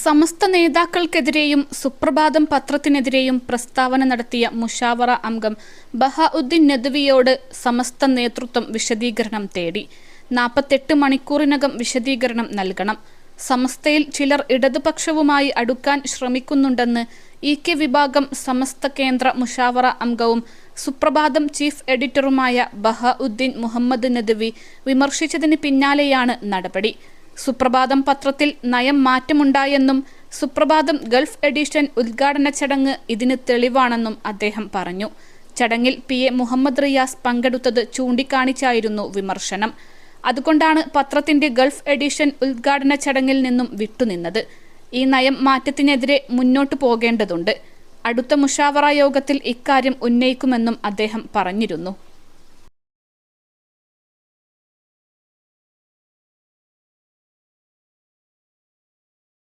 സമസ്ത നേതാക്കൾക്കെതിരെയും സുപ്രഭാതം പത്രത്തിനെതിരെയും പ്രസ്താവന നടത്തിയ മുഷാവറ അംഗം ബഹാഉദ്ദീൻ നദ്വിയോട് സമസ്ത നേതൃത്വം വിശദീകരണം തേടി. നാൽപ്പത്തെട്ട് മണിക്കൂറിനകം വിശദീകരണം നൽകണം. സമസ്തയിൽ ചിലർ ഇടതുപക്ഷവുമായി അടുക്കാൻ ശ്രമിക്കുന്നുണ്ടെന്ന് ഇ കെ വിഭാഗം സമസ്ത കേന്ദ്ര മുഷാവറ അംഗവും സുപ്രഭാതം ചീഫ് എഡിറ്ററുമായ ബഹാഉദ്ദീൻ മുഹമ്മദ് നദ്വി വിമർശിച്ചതിന് പിന്നാലെയാണ് നടപടി. സുപ്രഭാതം പത്രത്തിൽ നയം മാറ്റമുണ്ടായെന്നും സുപ്രഭാതം ഗൾഫ് എഡിഷൻ ഉദ്ഘാടന ചടങ്ങ് ഇതിന് തെളിവാണെന്നും അദ്ദേഹം പറഞ്ഞു. ചടങ്ങിൽ പി എ മുഹമ്മദ് റിയാസ് പങ്കെടുത്തത് ചൂണ്ടിക്കാണിച്ചായിരുന്നു വിമർശനം. അതുകൊണ്ടാണ് പത്രത്തിന്റെ ഗൾഫ് എഡിഷൻ ഉദ്ഘാടന ചടങ്ങിൽ നിന്നും വിട്ടുനിന്നത്. ഈ നയം മാറ്റത്തിനെതിരെ മുന്നോട്ടു പോകേണ്ടതുണ്ട്. അടുത്ത മുഷാവറ യോഗത്തിൽ ഇക്കാര്യം ഉന്നയിക്കുമെന്നും അദ്ദേഹം പറഞ്ഞിരുന്നു.